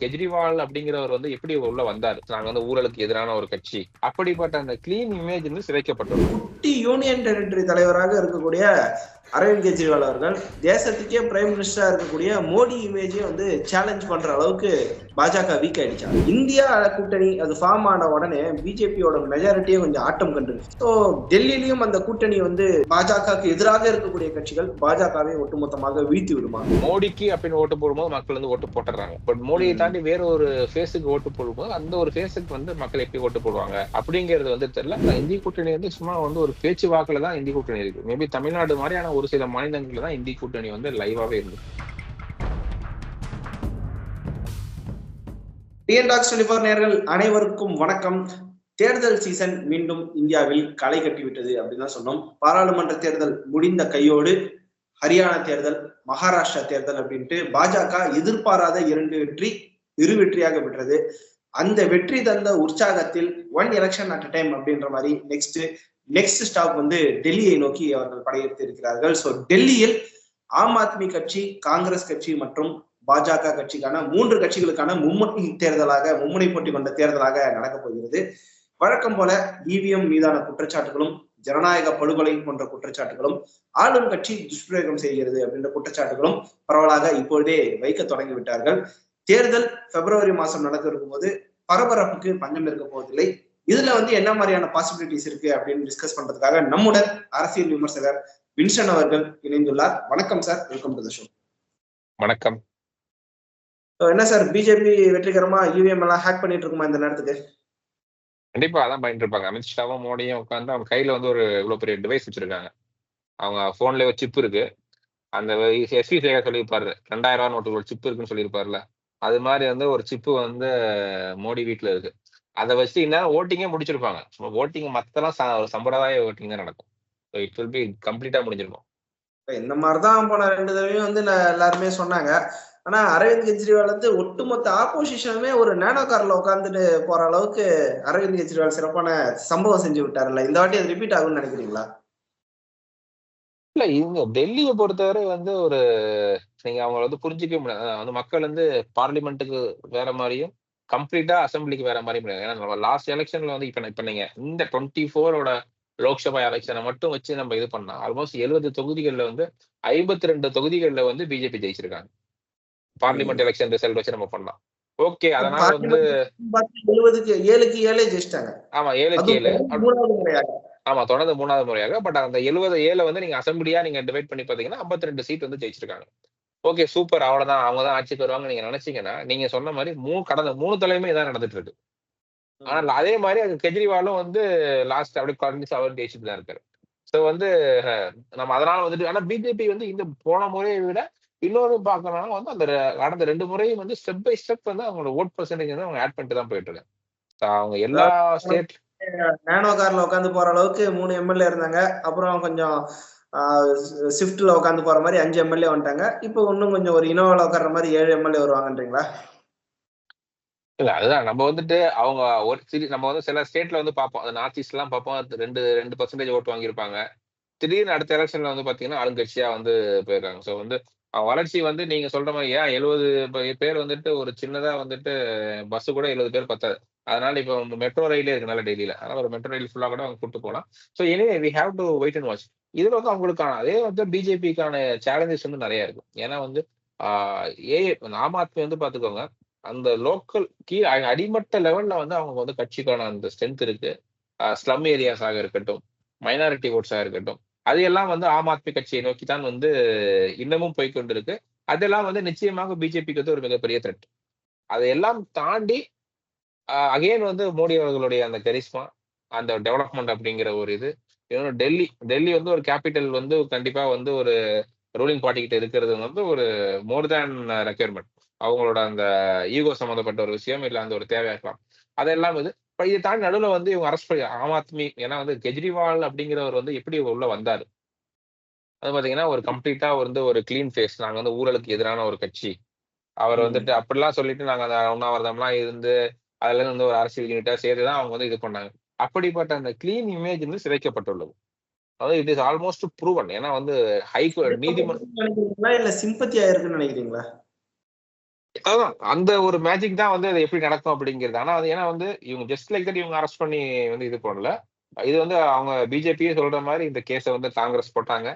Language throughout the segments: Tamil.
கெஜ்ரிவால் அப்படிங்கிறவர் வந்து எப்படி உள்ள வந்தார்? நாங்க வந்து ஊழலுக்கு எதிரான ஒரு கட்சி. அப்படிப்பட்ட அந்த கிளீன் இமேஜ் வந்து சிதைக்கப்பட்டது. குட்டி யூனியன் டெரிட்டரி தலைவராக இருக்கக்கூடிய அரவிந்த் கெஜ்ரிவால் அவர்கள் தேசத்துக்கே பிரைம் மினிஸ்டரா இருக்கக்கூடிய மோடி இமேஜை வந்து சேலஞ்ச் பண்ற அளவுக்கு பாஜக வீக் ஆயிடுச்சாங்க இந்தியா கூட்டணி அது ஃபார்ம் ஆன உடனே பிஜேபியோட மெஜாரிட்டியே கொஞ்சம் ஆட்டம் கண்டு ஸோ டெல்லியிலயும் அந்த கூட்டணி வந்து பாஜகவுக்கு எதிராக இருக்கக்கூடிய கட்சிகள் பாஜகவை ஒட்டுமொத்தமாக வீழ்த்தி விடுமா? மோடிக்கு அப்படின்னு ஓட்டு போடும்போது மக்கள் வந்து ஓட்டு போட்டுறாங்க. பட் மோடியை தாண்டி வேற ஒரு ஃபேஸுக்கு ஓட்டு போடும்போது அந்த ஒரு ஃபேஸுக்கு வந்து மக்கள் எப்படி ஓட்டு போடுவாங்க? அப்படிங்கிறது வந்து தெரியல. இந்த இந்திய கூட்டணி வந்து சும்மா வந்து ஒரு பேச்சு வாக்குல தான் இந்திய கூட்டணி இருக்கு. மேபி தமிழ்நாடு மாதிரியான ஒரு சில மாநிலங்களில் தான் இந்தி கூட்டணி வந்து லைவாகவே இருந்தது. டிஎன் டாக்ஸ் டுவெண்டி நேர்கள் அனைவருக்கும் வணக்கம். தேர்தல் சீசன் மீண்டும் இந்தியாவில் களை கட்டிவிட்டது அப்படின்னு தான் சொன்னோம். பாராளுமன்ற தேர்தல் முடிந்த கையோடு ஹரியானா தேர்தல் மகாராஷ்டிரா தேர்தல் அப்படின்ட்டு பாஜக எதிர்பாராத இரண்டு வெற்றி இரு வெற்றியாக பெற்றது அந்த வெற்றி தந்த உற்சாகத்தில் one election at a time அப்படின்ற மாதிரி நெக்ஸ்ட் நெக்ஸ்ட் ஸ்டாப் வந்து டெல்லியை நோக்கி அவர்கள் படையெடுத்து இருக்கிறார்கள். ஸோ டெல்லியில் ஆம் ஆத்மி கட்சி காங்கிரஸ் கட்சி மற்றும் பாஜக கட்சிக்கான மூன்று கட்சிகளுக்கான மும்முனை தேர்தலாக மும்முனை போட்டி கொண்ட தேர்தலாக நடக்கப் போகிறது. வழக்கம் போல இவிஎம் மீதான குற்றச்சாட்டுகளும் ஜனநாயக படுகொலை போன்ற குற்றச்சாட்டுகளும் ஆளும் கட்சி துஷ்பிரயோகம் செய்கிறது அப்படின்ற குற்றச்சாட்டுகளும் பரவலாக இப்பொழுதே வைக்க தொடங்கி விட்டார்கள் தேர்தல் பிப்ரவரி மாசம் நடக்க இருக்கும்போது பரபரப்புக்கு பஞ்சம் இருக்க போவதில்லை. இதுல வந்து என்ன மாதிரியான பாசிபிலிட்டிஸ் இருக்கு அப்படின்னு டிஸ்கஸ் பண்றதுக்காக நம்முடன் அரசியல் விமர்சகர் வின்சன் அவர்கள் இணைந்துள்ளார். வணக்கம் sir welcome to the show வணக்கம். என்ன சார் பிஜேபி வெற்றிகரமா யூவிஎம் எல்லாம் ஹேக் பண்ணிட்டு இருக்குமா இந்த நேரத்துக்கு? கண்டிப்பா அதான் பண்ணிட்டு இருப்பாங்க. அமித்ஷாவும் மோடியும் உட்காந்து அவங்க கையில வந்து ஒரு இவ்வளவு பெரிய டிவைஸ் வச்சிருக்காங்க. அவங்க போன்ல ஒரு சிப் இருக்கு. அந்த எஸ்வி சேகர் சொல்லியிருப்பாரு. ரெண்டாயிரம் ரூபாய் நோட்டு ஒரு சிப் இருக்குன்னு சொல்லியிருப்பாருல அது மாதிரி வந்து ஒரு சிப்பு வந்து மோடி வீட்டுல இருக்கு. அதை வச்சு இன்னும் ஓட்டிங்கே முடிச்சிருப்பாங்க. ஓட்டிங் மத்தெல்லாம் சம்பிரதாய ஓட்டிங் தான் நடக்கும். ஸோ இட் வில் பி கம்ப்ளீட்டா முடிஞ்சிருக்கும். இந்த மாதிரிதான் போன ரெண்டு தடவையும் வந்து எல்லாருமே சொன்னாங்க. ஆனா அரவிந்த் கெஜ்ரிவால் வந்து ஒட்டுமொத்த ஆப்போசிஷனுமே ஒரு நேனோ கார்ல உட்காந்துட்டு போற அளவுக்கு அரவிந்த் கெஜ்ரிவால் சிறப்பான சம்பவம் செஞ்சு விட்டாருல்ல? இந்த வாட்டி அது ரிப்பீட் ஆகும்னு நினைக்கிறீங்களா? இல்ல இவங்க டெல்லியை பொறுத்தவரை வந்து ஒரு நீங்க அவங்கள வந்து புரிஞ்சுக்க முடியாது. வந்து மக்கள் வந்து பார்லிமெண்ட்டுக்கு வேற மாதிரியும் கம்ப்ளீட்டா அசம்பிளிக்கு வேற மாதிரி முடியாது. ஏன்னா நம்ம லாஸ்ட் எலெக்ஷன்ல வந்து இப்ப இப்ப நீங்க இந்த டுவெண்ட்டி ஃபோரோட லோக்சபா எலெக்ஷனை மட்டும் வச்சு நம்ம இது பண்ணா ஆல்மோஸ்ட் எழுபது தொகுதிகள்ல வந்து ஐம்பத்தி ரெண்டு தொகுதிகள்ல வந்து பிஜேபி ஜெயிச்சிருக்காங்க. பார்லிமெண்ட் எலெக்ஷன் ரிசல்ட் வச்சு நம்ம பண்ணலாம். ஓகே அதனால வந்து எழுபதுக்கு ஏழுக்கு ஏழே ஜெயிச்சிட்டாங்க. ஆமா ஏழுக்கு ஏழு. ஆமா தொடர்ந்து மூணாவது முறையாக. பட் அந்த எழுபது ஏழை வந்து நீங்க அசம்பிளியா நீங்க டிவைட் பண்ணி பாத்தீங்கன்னா 52 ரெண்டு சீட் வந்து ஜெயிச்சிருக்காங்க. Okay super. அவ்வளவுதான். அவங்க தான் ஆட்சிக்கு வருவாங்க நீங்க நினைச்சீங்கன்னா நீங்க சொன்ன மாதிரி மூணு கடந்த மூணு தலைமை தான் நடந்துட்டு இருக்கு. ஆனால் அதே மாதிரி அது கெஜ்ரிவாலும் வந்து லாஸ்ட் அப்படியே குறைஞ்சி அவர் ஜெயிச்சுட்டு தான் இருக்காரு. ஸோ வந்து நம்ம அதனால வந்துட்டு ஆனா பிஜேபி வந்து இந்த போன முறையை விட இன்னொரு பார்க்கணும்னா வந்து அந்த கடந்த ரெண்டு முறையும் வந்து ஸ்டெப் பை ஸ்டெப் வந்து அவங்களோட ஓட் பர்சன்டேஜ் வந்து அவங்க ஆட் பண்ணிட்டு தான் போயிட்டு இருக்காங்க. அவங்க எல்லா ஸ்டேட் நேனோ கார்ல உட்காந்து போற அளவுக்கு மூணு எம்எல்ஏ இருந்தாங்க. அப்புறம் கொஞ்சம் ஷிஃப்ட்ல உட்காந்து போற மாதிரி அஞ்சு எம்எல்ஏ வந்துட்டாங்க. இப்போ இன்னும் கொஞ்சம் ஒரு இனோவால உட்கார்ற மாதிரி ஏழு எம்எல்ஏ வருவாங்கன்றீங்களா? இல்ல அதுதான். நம்ம வந்துட்டு அவங்க ஒரு சிரி நம்ம வந்து சில ஸ்டேட்ல வந்து பார்ப்போம். அது நார்த் ஈஸ்ட் எல்லாம் பார்ப்போம். ரெண்டு ரெண்டு பர்சன்டேஜ் ஓட்டு வாங்கியிருப்பாங்க. திடீர்னு அடுத்த எலெக்ஷன்ல வந்து பாத்தீங்கன்னா ஆளுங்கட்சியா வந்து போயிருக்காங்க ஸோ வந்து வளர்ச்சி வந்து நீங்க சொல்ற மாதிரி ஏன் எழுபது பேர் வந்துட்டு ஒரு சின்னதா வந்துட்டு பஸ் கூட எழுபது பேர் பத்தாது. அதனால இப்போ மெட்ரோ ரயிலே இருக்கனால டெல்லியில அதனால ஒரு மெட்ரோ ரயில் ஃபுல்லா கூட அவங்க கூட்டு போகலாம். So any we have to wait and watch இதுல வந்து அவங்களுக்கான அதே வந்து பிஜேபிக்கான சேலஞ்சஸ் வந்து நிறைய இருக்கும் ஏன்னா வந்து ஏ ஆம் ஆத்மி வந்து பாத்துக்கோங்க அந்த லோக்கல் கீழே அடிமட்ட லெவல்ல வந்து அவங்க வந்து கட்சிக்கான அந்த ஸ்ட்ரென்த் இருக்கு. ஸ்லம் ஏரியாஸாக இருக்கட்டும் மைனாரிட்டி ஓட்ஸாக இருக்கட்டும் அது எல்லாம் வந்து ஆம் ஆத்மி கட்சியை நோக்கி தான் வந்து இன்னமும் போய்கொண்டிருக்கு அதெல்லாம் வந்து நிச்சயமாக பிஜேபிக்கு வந்து ஒரு மிகப்பெரிய த்ரெட் அதையெல்லாம் தாண்டி அகைன் வந்து மோடி அவர்களுடைய அந்த கரிஸ்மா அந்த டெவலப்மெண்ட் அப்படிங்கிற ஒரு இது. இன்னொன்று டெல்லி. டெல்லி வந்து ஒரு கேபிட்டல் வந்து கண்டிப்பா வந்து ஒரு ரூலிங் பார்ட்டி கிட்ட இருக்கிறது வந்து ஒரு மோர் தேன் ரெக்யர்மெண்ட் அவங்களோட அந்த ஈகோ சம்மந்தப்பட்ட ஒரு விஷயம் இல்லை அந்த ஒரு தேவையாக இருக்கலாம். அதெல்லாம் இது. இப்ப இதை தாண்டி நடுவில் வந்து இவங்க அரெஸ்ட் பண்ணி ஆம் ஆத்மி. ஏன்னா வந்து கெஜ்ரிவால் அப்படிங்கிறவர் வந்து எப்படி உள்ள வந்தாரு? அது பாத்தீங்கன்னா ஒரு கம்ப்ளீட்டா வந்து ஒரு க்ளீன் ஃபேஸ் நாங்க வந்து ஊழலுக்கு எதிரான ஒரு கட்சி. அவர். வந்துட்டு அப்படிலாம் சொல்லிட்டு நாங்க அந்த உண்ணாவிரதம்லாம் இருந்து அதுல வந்து ஒரு அரசியல் யூனிட்டா சேர்த்து தான் அவங்க வந்து இது பண்ணாங்க. அப்படிப்பட்ட அந்த க்ளீன் இமேஜ் வந்து சிதைக்கப்பட்டுள்ளது. அதாவது இட் இஸ் ஆல்மோஸ்ட் ப்ரூவன் ஏன்னா வந்து ஹை நீதிமன்றம் நினைக்கிறீங்களா இல்ல சிம்பத்தியா இருக்குன்னு நினைக்கிறீங்களா? அதான் அந்த ஒரு மேஜிக் தான் வந்து அது எப்படி நடக்கும் அப்படிங்கிறது. ஆனா அது ஏன்னா வந்து இவங்க ஜஸ்ட் லைக் தட் இவங்க அரெஸ்ட் பண்ணி வந்து இது பண்ணல. இது வந்து அவங்க பிஜேபியே சொல்ற மாதிரி இந்த கேஸை வந்து காங்கிரஸ் போட்டாங்க.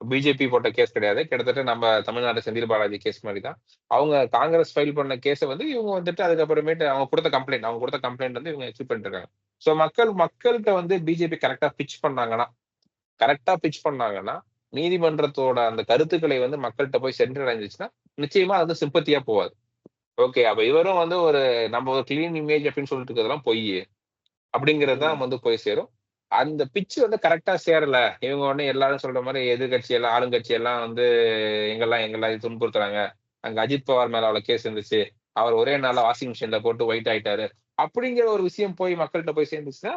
பிஜேபி போட்ட கேஸ் கிடையாது. கிட்டத்தட்ட நம்ம தமிழ்நாடு செந்தில் பாலாஜி கேஸ் மாதிரி தான். அவங்க காங்கிரஸ் ஃபைல் பண்ண கேஸை வந்து இவங்க வந்துட்டு அதுக்கப்புறமேட்டு அவங்க கொடுத்த கம்ப்ளைண்ட் அவங்க கொடுத்த கம்ப்ளைண்ட் வந்து இவங்க அச்சீவ் பண்ணிட்டு இருக்காங்க. ஸோ மக்கள் மக்கள்கிட்ட வந்து பிஜேபி கரெக்டா பிச் பண்ணாங்கன்னா கரெக்டா பிச் பண்ணாங்கன்னா நீதிமன்றத்தோட அந்த கருத்துக்களை வந்து மக்கள்கிட்ட போய் சென்றடைஞ்சிச்சுன்னா நிச்சயமா அது வந்து சிம்பத்தியா போவாது ஓகே அப்ப இவரும் வந்து ஒரு நம்ம ஒரு கிளீன் இமேஜ் அப்படின்னு சொல்லிட்டு இருக்கிறதெல்லாம் பொய். அப்படிங்கிறது தான் வந்து போய் சேரும். அந்த பிச்சு வந்து கரெக்டா சேரல. இவங்க உடனே எல்லாரும் சொல்ற மாதிரி எதிர்கட்சி எல்லாம் ஆளுங்கட்சி எல்லாம் வந்து எங்கெல்லாம் எங்கெல்லாம் துன்புறுத்துறாங்க. அங்க அஜித் பவார் மேல அவ்வளவு கேஸ் இருந்துச்சு. அவர் ஒரே நாள்ல வாஷிங் மிஷின்ல போட்டு ஒயிட் ஆயிட்டாரு. அப்படிங்கிற ஒரு விஷயம் போய் மக்கள்கிட்ட போய் சேர்ந்துச்சுன்னா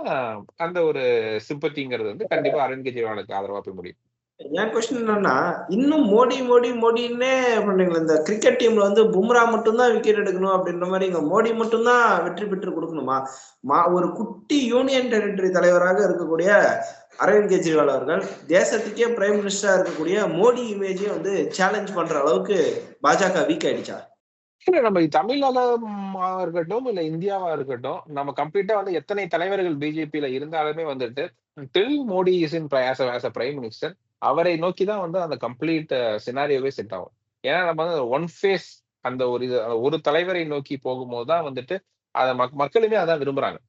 அந்த ஒரு சிம்பத்திங்கிறது வந்து கண்டிப்பா அரவிந்த் கெஜ்ரிவாலுக்கு ஆதரவா போய் முடியும். என் கொஸ்டின் என்னன்னா இன்னும் மோடி மோடி மோடின்னே பண்றீங்களா இந்த கிரிக்கெட் டீம்ல வந்து பும்ரா மட்டும்தான் விக்கெட் எடுக்கணும் அப்படின்ற மாதிரி இங்க மோடி மட்டும்தான் வெற்றி பெற்று கொடுக்கணுமா? மா ஒரு குட்டி யூனியன் டெரிட்டரி தலைவராக இருக்கக்கூடிய அரவிந்த் கெஜ்ரிவால் அவர்கள் தேசத்துக்கே பிரைம் மினிஸ்டரா இருக்கக்கூடிய மோடி இமேஜையும் வந்து சேலஞ்ச் பண்ற அளவுக்கு பாஜக வீக் ஆயிடுச்சா? இல்ல நம்ம தமிழ்நாடா இருக்கட்டும் இல்ல இந்தியாவா இருக்கட்டும் நம்ம கம்ப்ளீட்டா வந்து எத்தனை தலைவர்கள் பிஜேபியில இருந்தாலுமே வந்துட்டு till Modi is in as a prime minister அவரை நோக்கி தான் வந்து அந்த கம்ப்ளீட் சினாரியோவே செட் ஆகும். ஏன்னா நம்ம வந்து ஒன் ஃபேஸ் அந்த ஒரு இது ஒரு தலைவரை நோக்கி போகும்போது தான் வந்துட்டு அதை மக் மக்களுமே அதான் விரும்புறாங்க.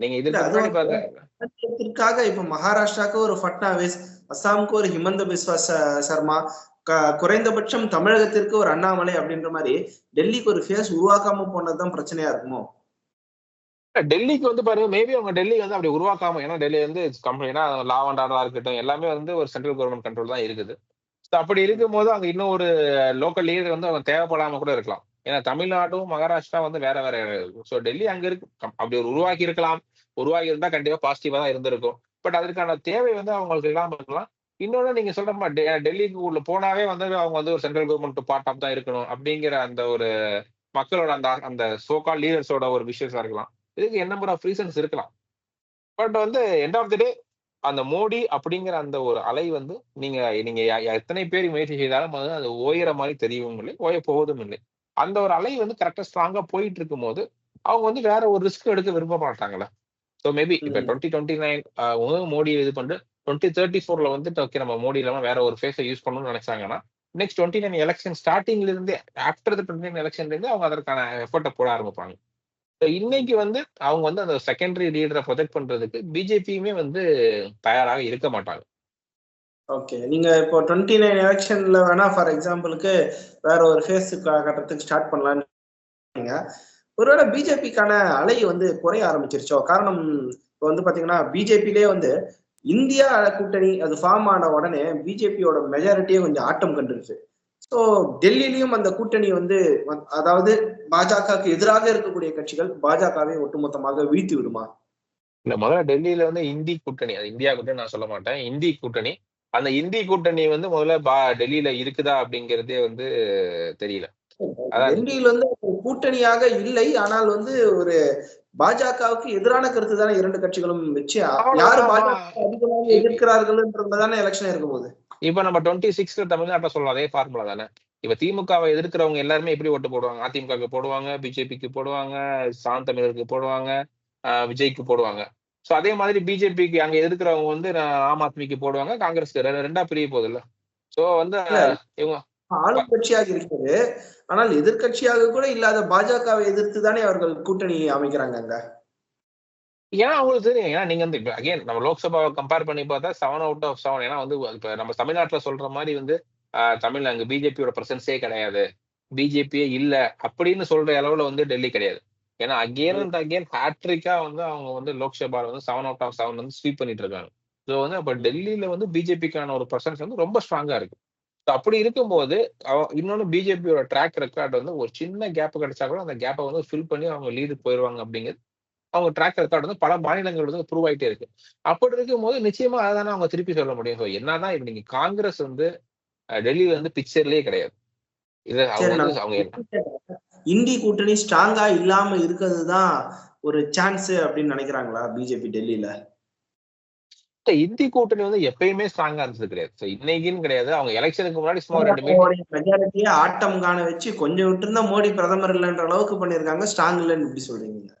நீங்க தமிழகத்திற்காக இப்ப மகாராஷ்டிராக்கு ஒரு ஃபட்னாவிஸ் அஸ்ஸாமுக்கு ஒரு ஹிமந்த பிஸ்வா சர்மா குறைந்தபட்சம் தமிழகத்திற்கு ஒரு அண்ணாமலை அப்படின்ற மாதிரி டெல்லிக்கு ஒரு ஃபேஸ் உருவாக்காம போனதுதான் பிரச்சனையா இருக்குமோ? டெல்லிக்கு வந்து பாருங்க மேபி அவங்க டெல்லி வந்து அப்படி உருவாக்காம ஏன்னா டெல்லி வந்து கம்பெனினா லா அண்ட் ஆர்டரா இருக்கட்டும் எல்லாமே வந்து ஒரு சென்ட்ரல் கவர்மெண்ட் கண்ட்ரோல் தான் இருக்குது. ஸோ அப்படி இருக்கும்போது அங்க இன்னும் ஒரு லோக்கல் லீடர் வந்து அவங்க தேவைப்படாம கூட இருக்கலாம். ஏன்னா தமிழ்நாடும் மகாராஷ்டிரா வந்து வேற வேற ஸோ டெல்லி அங்க இருக்கு. அப்படி ஒரு உருவாக்கி இருக்கலாம். உருவாகி இருந்தா கண்டிப்பா பாசிட்டிவா தான் இருந்திருக்கும். பட் அதற்கான தேவை வந்து அவங்களுக்கு இல்லாம இருக்கலாம். இன்னொன்னு நீங்க சொல்ற மாதிரி டெ- டெல்லிக்கு உள்ள போனாவே வந்து அவங்க வந்து ஒரு சென்ட்ரல் கவர்மெண்ட் பார்ட் ஆஃப் தான் இருக்கணும். அப்படிங்கிற அந்த ஒரு மக்களோட அந்த அந்த சோகால் லீடர்ஸோட ஒரு விஷயஸா இருக்கலாம். இதுக்கு என்ன நம்பர் ஆஃப் ரீசன்ஸ் இருக்கலாம். பட் வந்து எண்ட் ஆஃப் த டே அந்த மோடி அப்படிங்கிற அந்த ஒரு அலை வந்து நீங்க நீங்க எத்தனை பேர் முயற்சி செய்தாலும் அது அது ஓயிற மாதிரி தெரியவும் இல்லை ஓய போவதும் இல்லை. அந்த ஒரு அலை வந்து கரெக்டா ஸ்ட்ராங்கா போயிட்டு இருக்கும் போது அவங்க வந்து வேற ஒரு ரிஸ்க் எடுக்க விரும்ப மாட்டாங்களா ஸோ மேபி இப்ப. டுவெண்ட்டி டுவெண்ட்டி நைன் மோடி இது பண்ணிட்டு டுவெண்ட்டி தேர்ட்டி ஃபோர்ல வந்துட்டு ஓகே நம்ம மோடி இல்லாம வேற ஒரு ஃபேஸை யூஸ் பண்ணணும்னு நினைச்சாங்கன்னா நெக்ஸ்ட் டுவெண்ட்டி நைன் எலெக்ஷன் ஸ்டார்டிங்ல இருந்தே ஆஃப்டர் டுவெண்ட்டி நைன் எலெக்ஷன்ல இருந்து அவங்க அதற்கான எஃபர்ட்டை போட ஆரம்பிப்பாங்க. இன்னைக்கு வந்து அவங்க வந்து அந்த செகண்டரி லீடரை ப்ரொஜெக்ட் பண்றதுக்கு பிஜேபியுமே வந்து தயாராக இருக்க மாட்டாங்க. ஓகே நீங்க இப்போ டுவெண்ட்டி நைன் எலெக்ஷன்ல வேணா ஃபார் எக்ஸாம்பிளுக்கு வேற ஒரு ஃபேஸ் கட்டத்துக்கு ஸ்டார்ட் பண்ணலான்னு சொன்னீங்க. ஒருவேளை பிஜேபிக்கான அலை வந்து குறைய ஆரம்பிச்சிருச்சோ? காரணம் இப்போ வந்து பாத்தீங்கன்னா பிஜேபிலே வந்து இந்தியா கூட்டணி அது ஃபார்ம் ஆன உடனே பிஜேபியோட மெஜாரிட்டியே கொஞ்சம் ஆட்டம் கண்டுருச்சு. ஸோ டெல்லியிலயும் அந்த கூட்டணி வந்து அதாவது பாஜகவுக்கு எதிராக இருக்கக்கூடிய கட்சிகள் பாஜகவை ஒட்டுமொத்தமாக வீழ்த்தி விடுமா? இல்ல முதல்ல டெல்லியில வந்து இந்தி கூட்டணி அது இந்தியா கூட்டணி நான் சொல்ல மாட்டேன். இந்தி கூட்டணி. அந்த இந்தி கூட்டணி வந்து முதல்ல பா டெல்லியில இருக்குதா அப்படிங்கறதே வந்து தெரியல. டெல்லியில் வந்து கூட்டணியாக இல்லை. ஆனால் வந்து ஒரு பாஜகவுக்கு எதிரான கருத்து தானே இரண்டு கட்சிகளும் வச்சு யாரு பாஜக அதிகமாக எதிர்க்கிறார்கள்ன்றதானே எலெக்ஷன் இருக்கும் போது இப்ப நம்ம டுவெண்ட்டி சிக்ஸ்ல தமிழ்நாட்டை சொல்லலாம் அதே ஃபார்முலா தானே. இப்ப திமுகவை எதிர்க்கிறவங்க எல்லாருமே எப்படி ஓட்டு போடுவாங்க? அதிமுகவுக்கு போடுவாங்க பிஜேபிக்கு போடுவாங்க சாந்த தமிழருக்கு போடுவாங்க விஜய்க்கு போடுவாங்க. சோ அதே மாதிரி பிஜேபிக்கு அங்க எதிர்க்கிறவங்க வந்து ஆம் ஆத்மிக்கு போடுவாங்க காங்கிரஸ்க்கு ரெண்டா பிரிய போகுது இல்ல? சோ வந்து. இவங்க ஆளும் கட்சியாக இருக்கிறது. ஆனால் எதிர்க்கட்சியாக கூட இல்லாத பாஜகவை எதிர்த்து தானே அவர்கள் கூட்டணி அமைக்கிறாங்க அங்க? ஏன்னா அவங்களுக்கு தெரியும். ஏன்னா நீங்க வந்து அகைன் நம்ம லோக்சபாவை கம்பேர் பண்ணி பார்த்தா செவன் அவுட் ஆஃப் செவன் ஏன்னா வந்து இப்ப நம்ம தமிழ்நாட்டுல சொல்ற மாதிரி வந்து ஆஹ், தமிழ்ல அங்க பிஜேபியோட பிரசன்ஸே கிடையாது. பிஜேபியே இல்ல அப்படின்னு சொல்ற அளவுல வந்து டெல்லி கிடையாது. ஏன்னா அகேன் அண்ட் அகேன் ஹேட்ரிக்கா வந்து அவங்க வந்து லோக்சபால வந்து செவன் அவுட் ஆஃப் செவன் வந்து ஸ்வீப் பண்ணிட்டு இருக்காங்க. ஸோ வந்து அப்ப டெல்லியில வந்து பிஜேபிக்கான ஒரு பர்சன்ஸ் வந்து ரொம்ப ஸ்ட்ராங்கா இருக்கு. அப்படி இருக்கும்போது இன்னொன்னு பிஜேபியோட ட்ராக் ரெக்கார்ட் வந்து ஒரு சின்ன கேப் கிடைச்சா கூட அந்த கேப்பை வந்து ஃபில் பண்ணி அவங்க லீடு போயிடுவாங்க அப்படிங்கிறது அவங்க ட்ராக் ரெக்கார்ட் வந்து பல மாநிலங்கள் வந்து ப்ரூவ் ஆயிட்டே இருக்கு. அப்படி இருக்கும்போது நிச்சயமா அதானே அவங்க திருப்பி சொல்ல முடியும். ஸோ என்னதான் இப்ப நீங்க காங்கிரஸ் வந்து டெல்லியில வந்து பிக்சர்லயே கிடையாது. இது அவங்க அவங்க இந்தி கூட்டணி ஸ்ட்ராங்கா இல்லாம இருக்கிறது தான் ஒரு சான்ஸ் அப்படின்னு நினைக்கிறாங்களா பிஜேபி டெல்லியில? இந்தி கூட்டணி வந்து எப்பயுமே ஸ்ட்ராங்கா இருந்தது கிடையாது. இன்னைக்குன்னு கிடையாது. அவங்க எலெக்ஷனுக்கு முன்னாடி சும்மா ரெண்டு மெஜாரிட்டியை ஆட்டம் காண வச்சு கொஞ்சம் விட்டுருந்தா மோடி பிரதமர் இல்லைன்ற அளவுக்கு பண்ணிருக்காங்க ஸ்ட்ராங் இல்லைன்னு இப்படி சொல்றீங்க.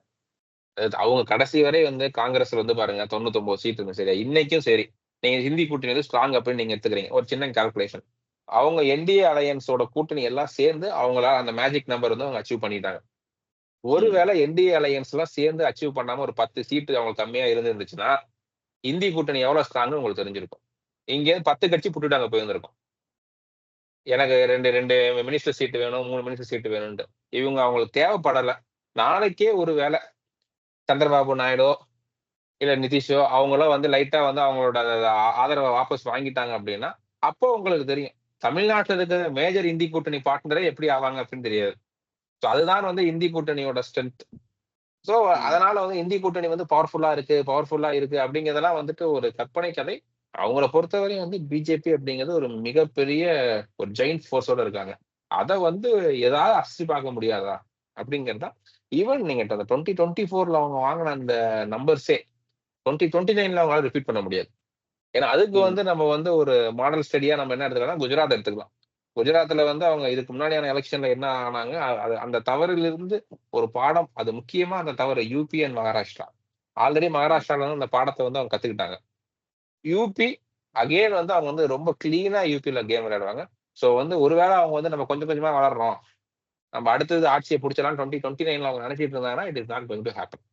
அவங்க கடைசி வரை வந்து காங்கிரஸ்ல வந்து பாருங்க தொண்ணூத்தொன்பது சீட் இருந்து சரியா? இன்னைக்கும் சரி. நீங்க ஹிந்தி கூட்டணி வந்து ஸ்ட்ராங் அப்படின்னு நீங்க எடுத்துக்கிறீங்க. ஒரு சின்ன கால்குலேஷன் அவங்க என்டிஏ அலையன்ஸோட கூட்டணி எல்லாம் சேர்ந்து அவங்களால அந்த மேஜிக் நம்பர் வந்து அவங்க அச்சீவ் பண்ணிட்டாங்க. ஒருவேளை என்டிஏ அலையன்ஸ் எல்லாம் சேர்ந்து அச்சீவ் பண்ணாம ஒரு பத்து சீட்டு அவங்களுக்கு கம்மியா இருந்துருந்துச்சுன்னா இந்தி கூட்டணி எவ்வளவு ஸ்ட்ராங்னு உங்களுக்கு தெரிஞ்சிருக்கும். இங்க பத்து கட்சி புட்டுட்டாங்க போயிருந்திருக்கும். எனக்கு ரெண்டு ரெண்டு மினிஸ்டர் சீட்டு வேணும் மூணு மினிஸ்டர் சீட்டு வேணும்ட்டு இவங்க அவங்களுக்கு தேவைப்படல. நாளைக்கே ஒரு வேலை சந்திரபாபு நாயுடோ இல்ல நிதிஷோ அவங்களும் வந்து லைட்டா வந்து அவங்களோட ஆதரவை வாபஸ் வாங்கிட்டாங்க அப்படின்னா அப்போ உங்களுக்கு தெரியும். தமிழ்நாட்டுல இருக்கிற மேஜர் இந்தி கூட்டணி பார்ட்னரே எப்படி ஆவாங்க அப்படின்னு தெரியாது. ஸோ அதுதான் வந்து இந்தி கூட்டணியோட ஸ்ட்ரென்த் ஸோ அதனால வந்து இந்தி கூட்டணி வந்து பவர்ஃபுல்லா இருக்கு பவர்ஃபுல்லா இருக்கு அப்படிங்கிறதெல்லாம் வந்துட்டு ஒரு கற்பனை கதை. அவங்கள பொறுத்தவரையும் வந்து பிஜேபி அப்படிங்கிறது ஒரு மிகப்பெரிய ஒரு ஜெயின்ட் ஃபோர்ஸோட இருக்காங்க. அதை வந்து ஏதாவது அசைச்சு பார்க்க முடியாதா அப்படிங்கிறதா? ஈவன் நீங்க அந்த டுவெண்ட்டி டுவெண்ட்டி ஃபோர்ல அவங்க வாங்கின அந்த நம்பர்ஸே டுவெண்ட்டி டுவெண்ட்டி நைன்ல அவங்களால ரிப்பீட் பண்ண முடியாது. ஏன்னா அதுக்கு. வந்து நம்ம வந்து ஒரு மாடல் ஸ்டடியா நம்ம என்ன எடுத்துக்கலாம் குஜராத் எடுத்துக்கலாம். குஜராத்ல வந்து அவங்க இதுக்கு முன்னாடியான எலெக்ஷன்ல என்ன ஆனாங்க? அது அந்த தவறிலிருந்து ஒரு பாடம் அது முக்கியமா அந்த தவறு யூபி அண்ட் மகாராஷ்டிரா ஆல்ரெடி மகாராஷ்டிரால வந்து அந்த பாடத்தை வந்து அவங்க கத்துக்கிட்டாங்க. யூபி அகைன் வந்து அவங்க வந்து ரொம்ப கிளீனா யூபியில கேம் விளையாடுவாங்க. ஸோ வந்து ஒருவேளை அவங்க வந்து நம்ம கொஞ்சம் கொஞ்சமா வளரணும் நம்ம அடுத்தது ஆட்சியை பிடிச்சலாம். டுவெண்ட்டி டுவெண்ட்டி நைன்ல அவங்க நினைச்சிட்டு இருந்தாங்கன்னா it is not going to happen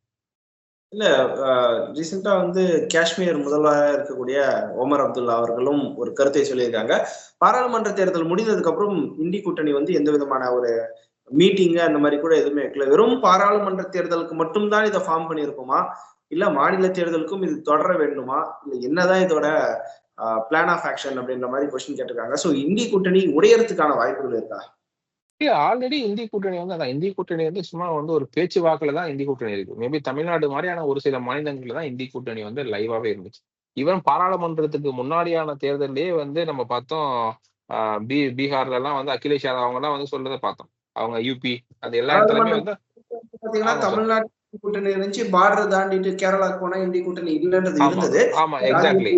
ரீசெண்டா வந்து காஷ்மீர் முதல்வராக இருக்கக்கூடிய ஒமர் அப்துல்லா அவர்களும் ஒரு கருத்தை சொல்லியிருக்காங்க. பாராளுமன்ற தேர்தல் முடிந்ததுக்கு அப்புறம் இந்தி கூட்டணி வந்து எந்த விதமான ஒரு மீட்டிங் அந்த மாதிரி கூட எதுவுமே வைக்கல. வெறும் பாராளுமன்ற தேர்தலுக்கு மட்டும்தான் இதை ஃபார்ம் பண்ணியிருக்குமா இல்ல மாநில தேர்தலுக்கும் இது தொடர வேண்டுமா? இல்ல என்னதான் இதோட பிளான் ஆஃப் ஆக்ஷன் அப்படின்ற மாதிரி கொஸ்டின் கேட்டிருக்காங்க. சோ இந்தி கூட்டணி உடையறதுக்கான வாய்ப்புகள் இருக்கா? ஆல்ரெடி இந்தி கூட்டணி வந்து அதான். இந்தி கூட்டணி வந்து சும்மா வந்து ஒரு பேச்சு வாக்குல தான் இந்தி கூட்டணி இருக்கு. மேபி தமிழ்நாடு மாதிரியான ஒரு சில மாநிலங்கள்ல தான் இந்தி கூட்டணி வந்து லைவாவே இருந்துச்சு. ஈவன் பாராளுமன்றத்துக்கு முன்னாடியான தேர்தல்லே வந்து நம்ம பார்த்தோம் பீ பீகார்ல எல்லாம் வந்து அகிலேஷ் யாதவ் அவங்க எல்லாம் வந்து சொல்றதை பார்த்தோம். அவங்க யூபி அது எல்லா இடத்துலயுமே வந்து பாத்தீங்கன்னா. தமிழ்நாட்டு கூட்டணி இருந்துச்சு. பார்டர் தாண்டிட்டு கேரளாக்கு போனா இந்தி கூட்டணி இல்லைன்றது இருந்தது. ஆமா எக்ஸாக்ட்லி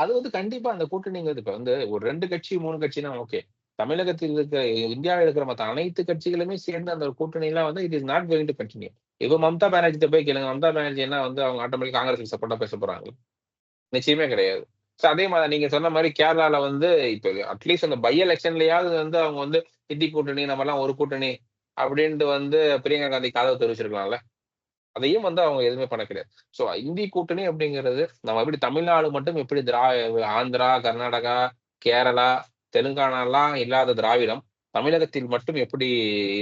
அது வந்து கண்டிப்பா அந்த கூட்டணிங்கிறது இப்ப வந்து ஒரு ரெண்டு கட்சி மூணு கட்சினா ஓகே தமிழகத்தில் இருக்கிற இந்தியாவில் இருக்கிற மத்த அனைத்து கட்சிகளுமே சேர்ந்து அந்த கூட்டணி எல்லாம் வந்து it is not going to continue இப்போ மம்தா பானர்ஜி போய் கேளுங்க. மம்தா பானர்ஜி என்ன வந்து அவங்க ஆட்டோமேட்டிக் காங்கிரஸ் சப்போர்ட்டா பேச போறாங்க. நிச்சயமே கிடையாது. ஸோ அதே மாதிரி நீங்க சொன்ன மாதிரி கேரளால வந்து இப்போ அட்லீஸ்ட் அந்த பை எலெக்ஷன்லயாவது வந்து அவங்க வந்து இந்தி கூட்டணி நம்ம எல்லாம் ஒரு கூட்டணி அப்படின்ட்டு வந்து பிரியங்கா காந்தி காதல் தெரிவிச்சிருக்கலாம்ல. அதையும் வந்து அவங்க எதுவுமே பண்ண கிடையாது. ஸோ இந்தி கூட்டணி அப்படிங்கிறது நம்ம எப்படி தமிழ்நாடு மட்டும் எப்படி திரா ஆந்திரா கர்நாடகா கேரளா தெலுங்கானாலாம் இல்லாத திராவிடம் தமிழகத்தில் மட்டும் எப்படி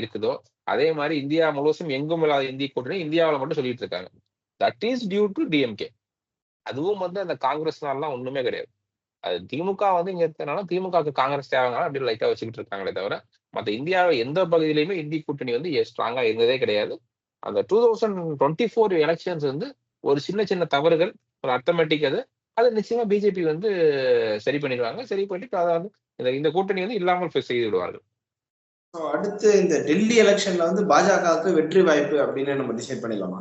இருக்குதோ அதே மாதிரி இந்தியா முழுவதும் எங்கும் இல்லாத இந்திய கூட்டணி இந்தியாவில் மட்டும் சொல்லிட்டு இருக்காங்க. That is due to DMK அதுவும் வந்து அந்த காங்கிரஸ்னாலாம் ஒண்ணுமே கிடையாது. அது திமுக வந்து இங்க இருக்கனால திமுகவுக்கு காங்கிரஸ் தேவைங்களா அப்படி லைட்டா வச்சுக்கிட்டு இருக்காங்களே தவிர மத்த இந்தியாவை எந்த பகுதியிலையுமே இந்தி கூட்டணி வந்து ஸ்ட்ராங்கா இருந்ததே கிடையாது. அந்த two thousand twenty four elections வந்து ஒரு சின்ன சின்ன தவறுகள் ஒரு அர்த்தமேட்டிக் அது அது நிச்சயமா பிஜேபி வந்து சரி பண்ணிடுவாங்க. சரி பண்ணிட்டு அதை வந்து இந்த இந்த கூட்டணி வந்து இல்லாமல் செய்து விடுவார்கள். அடுத்து இந்த டெல்லி எலெக்ஷன்ல வந்து பாஜகவுக்கு வெற்றி வாய்ப்பு அப்படின்னு நம்ம டிசைட் பண்ணிடலாமா?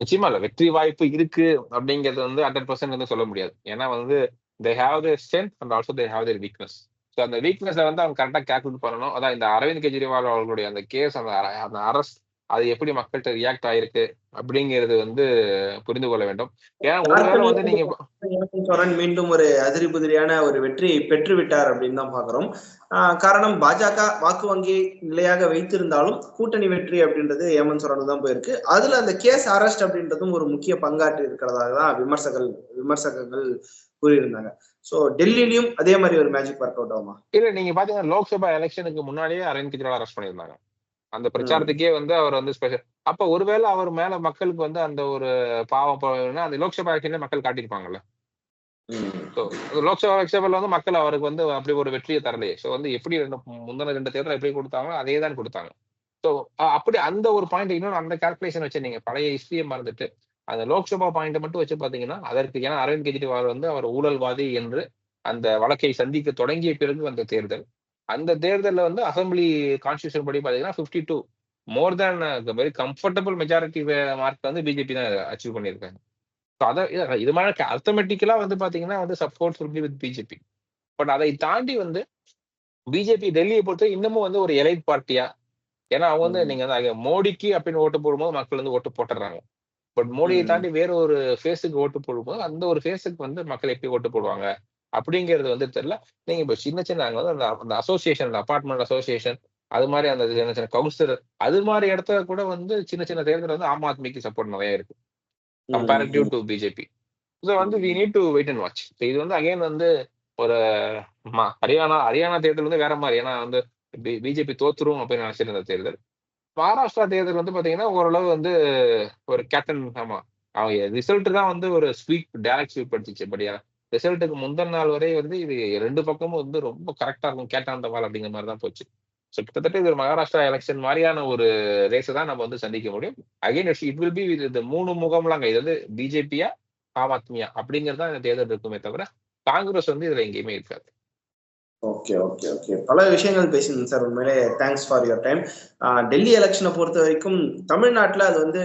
நிச்சயமா இல்ல. வெற்றி வாய்ப்பு இருக்கு அப்படிங்கிறது வந்து ஹண்ட்ரட் பர்சன்ட் வந்து சொல்ல முடியாது. ஏன்னா வந்து they have the strength and also they have their weakness so அந்த வீக்னஸை வந்து அவங்க கரெக்டாக கேல்குலேட் பண்ணணும். அதான் இந்த அரவிந்த் கெஜ்ரிவால் அவர்களுடைய அந்த கேஸ் அந்த அந்த அரஸ்ட் அது எப்படி மக்கள்கிட்ட ரியாக்ட் ஆயிருக்கு அப்படிங்கிறது வந்து புரிந்து கொள்ள வேண்டும். ஏன்னா ஒருவேளை வந்து நீங்க மீண்டும் ஒரு அதிரி புதிரியான ஒரு வெற்றியை பெற்று விட்டார் அப்படின்னு தான் பாக்குறோம் காரணம் பாஜக வாக்கு வங்கி நிலையாக வைத்திருந்தாலும் கூட்டணி வெற்றி அப்படின்றது ஹேமந்த் சோரன் தான் போயிருக்கு. அதுல அந்த கேஸ் அரெஸ்ட் அப்படின்றதும் ஒரு முக்கிய பங்காற்றி இருக்கிறதாக தான் விமர்சகர்கள் விமர்சகர்கள் கூறியிருந்தாங்க. சோ டெல்லியிலயும் அதே மாதிரி ஒரு மேஜிக் ஒர்க் அவுட் ஆகுமா? இல்ல நீங்க பாத்தீங்கன்னா லோக்சபா எலெக்ஷனுக்கு முன்னாடியே அரவிந்த் கெஜ்ரிவால் அரெஸ்ட் பண்ணியிருந்தாங்க. அந்த பிரச்சாரத்துக்கே வந்து அவர் வந்து ஸ்பெஷல் அப்ப ஒருவேளை அவர் மேல மக்களுக்கு வந்து அந்த ஒரு பாவம் அந்த லோக்சபா எலெக்ஷன்ல மக்கள் காட்டியிருப்பாங்கல்ல. லோக்சபா எலெக்ஷன்ல வந்து மக்கள் அவருக்கு வந்து அப்படி ஒரு வெற்றியை தரலையே. ஸோ வந்து எப்படி ரெண்டு முந்தின ரெண்டு தேர்தல் எப்படி கொடுத்தாங்களோ அதே தான் கொடுத்தாங்க ஸோ அப்படி அந்த ஒரு பாயிண்ட் இன்னொன்று அந்த கால்குலேஷன் வச்சு நீங்க பழைய ஹிஸ்டரியை மறந்துட்டு அந்த லோக்சபா பாயிண்ட் மட்டும் வச்சு பாத்தீங்கன்னா அதற்கு ஏன்னா அரவிந்த் கெஜ்ரிவால் வந்து அவர் ஊழல்வாதி என்று அந்த வழக்கை சந்திக்க தொடங்கிய பிறகு வந்த தேர்தல். அந்த தேர்தலில் வந்து அசம்பிளி கான்ஸ்டியூஷன் படி பாத்தீங்கன்னா fifty two more than very comfortable majority mark வந்து பிஜேபி தான் அச்சீவ் பண்ணியிருக்காங்க. So அத இது மாதிரி அர்த்தமெட்டிக்கலா வந்து பாத்தீங்கன்னா வந்து support be with BJP but அதை தாண்டி வந்து பிஜேபி டெல்லியை பொறுத்த இன்னமும் வந்து ஒரு எலைட் பார்ட்டியா ஏன்னா அவங்க வந்து. நீங்க வந்து மோடிக்கு அப்படின்னு ஓட்டு போடும்போது மக்கள் வந்து ஓட்டு போட்டுறாங்க. பட் மோடியை. தாண்டி வேற ஒரு ஃபேஸுக்கு ஓட்டு போடும்போது அந்த ஒரு ஃபேஸுக்கு வந்து மக்கள் எப்படி ஓட்டு போடுவாங்க? அப்படிங்கிறது வந்து தெரியல. நீங்க இப்ப சின்ன சின்ன அங்க வந்து அந்த அசோசியேஷன் அபார்ட்மெண்ட் அசோசியேஷன் அது மாதிரி அந்த சின்ன சின்ன கவுன்சிலர் அது மாதிரி இடத்துல கூட வந்து சின்ன சின்ன தேர்தல் வந்து ஆம் ஆத்மிக்கு சப்போர்ட் நிறைய இருக்கு. கம்பேரிட்டிவ் டு பிஜேபி ஸோ வந்து we need to wait and watch இது வந்து அகைன் வந்து ஒரு ஹரியானா ஹரியானா தேர்தல் வந்து வேற மாதிரி. ஏன்னா வந்து பிஜேபி தோத்துரும் அப்படின்னு நினைச்சிருந்த தேர்தல். மகாராஷ்டிரா தேர்தல் வந்து பாத்தீங்கன்னா ஓரளவு வந்து ஒரு கேப்டன் ஆமா அவங்க ரிசல்ட் தான் வந்து ஒரு ஸ்வீப் டைரக்ட் ஸ்வீப் அடிச்சிச்சு. பட் ரிசல்ட்டுக்கு முந்தின நாள் வரை வந்து இது ரெண்டு பக்கமும் வந்து ரொம்ப கரெக்டா இருக்கும். கேட்டான் தவால் அப்படிங்கிற மாதிரி தான் போச்சு. ஸோ கிட்டத்தட்ட இது ஒரு மகாராஷ்டிரா எலெக்ஷன் மாதிரியான ஒரு ரேஸை தான் நம்ம வந்து சந்திக்க முடியும். அகைன் இட் வில் பி இது மூணு முகம்லாங்க. இது வந்து பிஜேபியா ஆம் ஆத்மியா அப்படிங்கிறது தான் இந்த தேர்தல் இருக்குமே தவிர காங்கிரஸ் வந்து இதுல எங்கேயுமே இருக்காது. Okay okay okay. பல விஷயங்கள் பேசுங்க சார். உண்மையிலே thanks for your time Delhi எலெக்ஷனை பொறுத்த வரைக்கும் தமிழ்நாட்டில் அது வந்து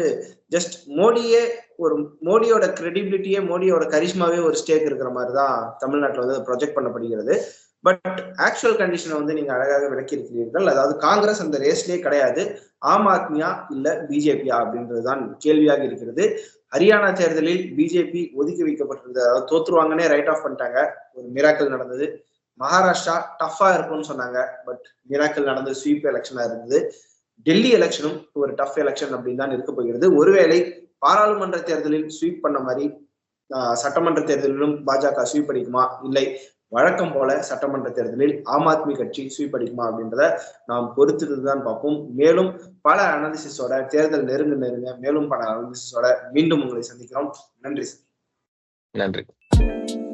ஜஸ்ட் மோடியே ஒரு மோடியோட கிரெடிபிலிட்டியே மோடியோட கரிஷ்மாவே ஒரு ஸ்டேக் இருக்கிற மாதிரி தான் தமிழ்நாட்டில் வந்து ப்ரொஜெக்ட் பண்ணப்படுகிறது. பட் ஆக்சுவல் கண்டிஷனை வந்து நீங்க அழகாக விளக்கி இருக்கிறீர்கள் அதாவது காங்கிரஸ் அந்த ரேஸ்லேயே கிடையாது. ஆம் ஆத்மியா இல்ல பிஜேபியா அப்படின்றதுதான் கேள்வியாக இருக்கிறது. ஹரியானா தேர்தலில் பிஜேபி ஒதுக்கி வைக்கப்பட்டிருந்தது. அதாவது தோத்துருவாங்கன்னே ரைட் ஆஃப் பண்ணிட்டாங்க. ஒரு மிராக்கல் நடந்தது. மகாராஷ்டிரா டஃபா இருக்கும்னு சொன்னாங்க. பட் மிராக்கல் நடந்தது ஸ்வீப் எலெக்ஷனா இருந்தது. டெல்லி எலெக்ஷனும் ஒரு டஃப் எலெக்ஷன் அப்படின்னு தான் இருக்க போகிறது ஒருவேளை பாராளுமன்ற தேர்தலில் ஸ்வீப் பண்ண மாதிரி ஆஹ், சட்டமன்ற தேர்தலிலும் பாஜக ஸ்வீப் அடிக்குமா இல்லை. வழக்கம் போல சட்டமன்ற தேர்தலில் ஆம் ஆத்மி கட்சி ஸ்வீப் அடிக்குமா அப்படின்றத நாம் பொறுத்துட்டு தான் பார்ப்போம். மேலும் பல அனாலிசிஸோட தேர்தல் நெருங்க நெருங்க மேலும் பல அனாலிசிஸோட மீண்டும் உங்களை சந்திக்கிறோம். நன்றி சார். நன்றி.